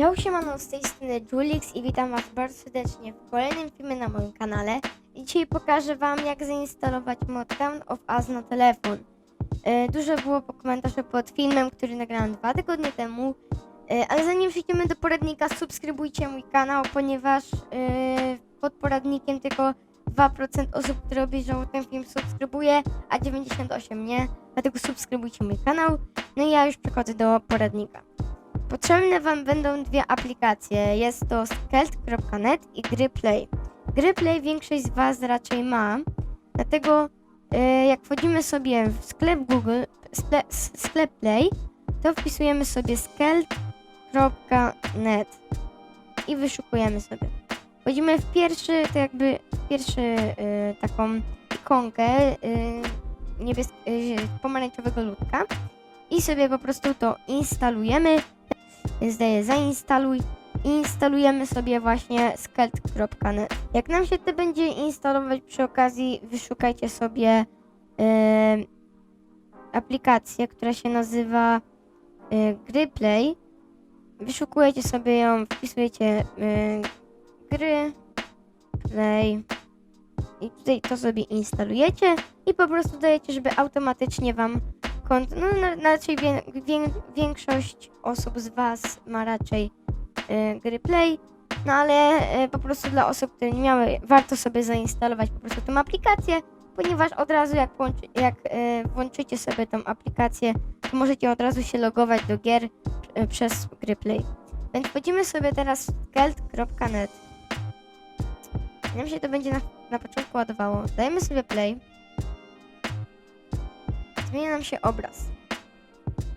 Ja siemano z tej strony Julix i witam was bardzo serdecznie w kolejnym filmie na moim kanale. Dzisiaj pokażę wam jak zainstalować mod Town of Us na telefon. E, dużo było po komentarzach pod filmem, który nagrałem dwa tygodnie temu. E, ale zanim przejdziemy do poradnika, subskrybujcie mój kanał, ponieważ e, pod poradnikiem tylko 2% osób, które obejrzało ten film subskrybuje, a 98% nie. Dlatego subskrybujcie mój kanał. No i ja już przechodzę do poradnika. Potrzebne Wam będą dwie aplikacje. Jest to skelt.net i Gryplay. Gryplay większość z Was raczej ma, dlatego e, jak wchodzimy sobie w sklep Google, sklep, sklep Play, to wpisujemy sobie skelt.net i wyszukujemy sobie. Wchodzimy w pierwszy, to jakby pierwszy e, taką ikonkę e, pomarańczowego ludka i sobie po prostu to instalujemy więc daję zainstaluj i instalujemy sobie właśnie skelt.net. Jak nam się to będzie instalować przy okazji, wyszukajcie sobie e, aplikację, która się nazywa e, Gryplay. Wyszukujecie sobie ją, wpisujecie e, gry, play i tutaj to sobie instalujecie i po prostu dajecie, żeby automatycznie wam No, raczej wie, wie, większość osób z Was ma raczej y, gry Play. No ale y, po prostu dla osób, które nie miały, warto sobie zainstalować po prostu tą aplikację, ponieważ od razu jak, połączy, jak y, włączycie sobie tą aplikację, to możecie od razu się logować do gier przez gry Play. Więc wchodzimy sobie teraz w geld.net. Nam się to będzie na, na początku ładowało. Dajemy sobie play zmienia nam się obraz.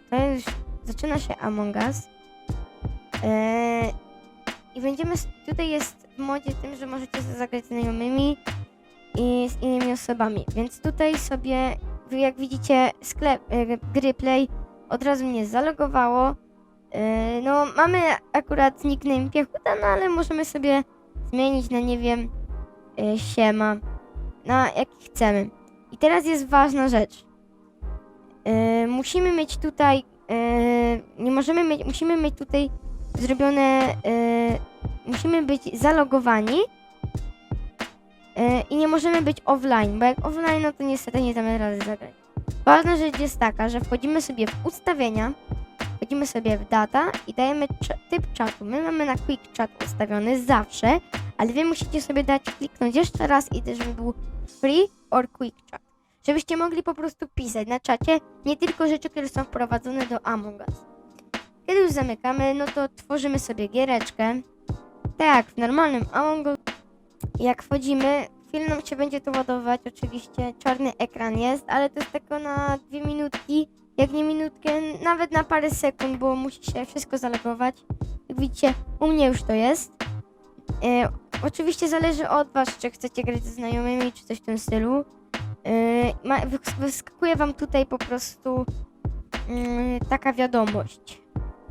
To już zaczyna się Among Us. Eee, I będziemy. Tutaj jest w modzie tym, że możecie zagrać z znajomymi i z innymi osobami. Więc tutaj sobie, jak widzicie, sklep e, gry Play od razu mnie zalogowało. Eee, no, mamy akurat nickname Piechuta, no ale możemy sobie zmienić na nie wiem, e, siema, na jaki chcemy. I teraz jest ważna rzecz. E, musimy mieć tutaj, e, nie możemy mieć, musimy mieć tutaj zrobione, e, musimy być zalogowani e, i nie możemy być offline, bo jak offline, no to niestety nie damy rady zagrać. Ważna rzecz jest taka, że wchodzimy sobie w ustawienia, wchodzimy sobie w data i dajemy typ czatu. My mamy na quick chat ustawiony zawsze, ale wy musicie sobie dać kliknąć jeszcze raz i też żeby był free or quick chat żebyście mogli po prostu pisać na czacie nie tylko rzeczy, które są wprowadzone do Among Us. Kiedy już zamykamy, no to tworzymy sobie giereczkę. Tak w normalnym Among Us. Jak wchodzimy, chwilę nam się będzie to ładować, oczywiście czarny ekran jest, ale to jest tylko na dwie minutki, jak nie minutkę, nawet na parę sekund, bo musi się wszystko zalogować. Jak widzicie, u mnie już to jest. E, oczywiście zależy od was, czy chcecie grać ze znajomymi, czy coś w tym stylu. Yy, wyskakuje wam tutaj po prostu yy, taka wiadomość.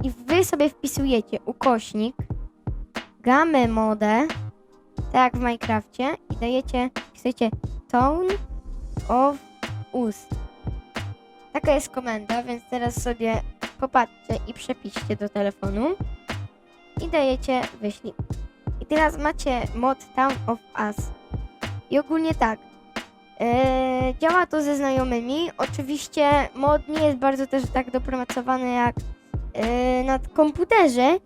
I wy sobie wpisujecie ukośnik gamę modę, tak jak w Minecrafcie, i dajecie, wpisujecie tone of us. Taka jest komenda, więc teraz sobie popatrzcie i przepiszcie do telefonu i dajecie wyślij. I teraz macie mod Town of Us. I ogólnie tak, Eee, działa to ze znajomymi. Oczywiście mod nie jest bardzo też tak dopracowany jak eee, na komputerze,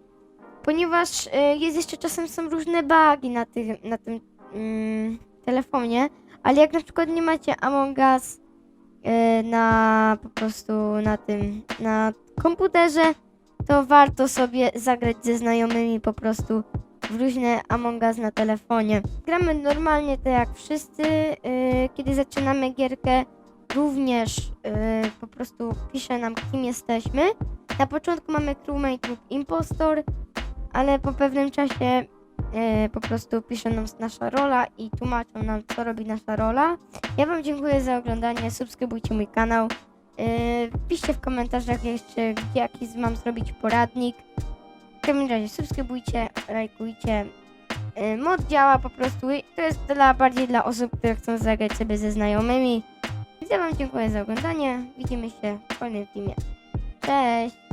ponieważ eee, jest jeszcze czasem są różne bugi na, tych, na tym mm, telefonie, ale jak na przykład nie macie Among Us eee, na po prostu na tym, na komputerze, to warto sobie zagrać ze znajomymi po prostu w różne Among Us na telefonie. Gramy normalnie tak jak wszyscy, yy, kiedy zaczynamy gierkę, również yy, po prostu pisze nam kim jesteśmy. Na początku mamy crewmate lub impostor, ale po pewnym czasie yy, po prostu pisze nam nasza rola i tłumaczą nam co robi nasza rola. Ja wam dziękuję za oglądanie, subskrybujcie mój kanał. Yy, piszcie w komentarzach jeszcze, jaki mam zrobić poradnik. W każdym razie subskrybujcie, lajkujcie. Yy, Mod działa po prostu. i To jest dla, bardziej dla osób, które chcą zagrać sobie ze znajomymi. Więc ja Wam dziękuję za oglądanie. Widzimy się w kolejnym filmie. Cześć!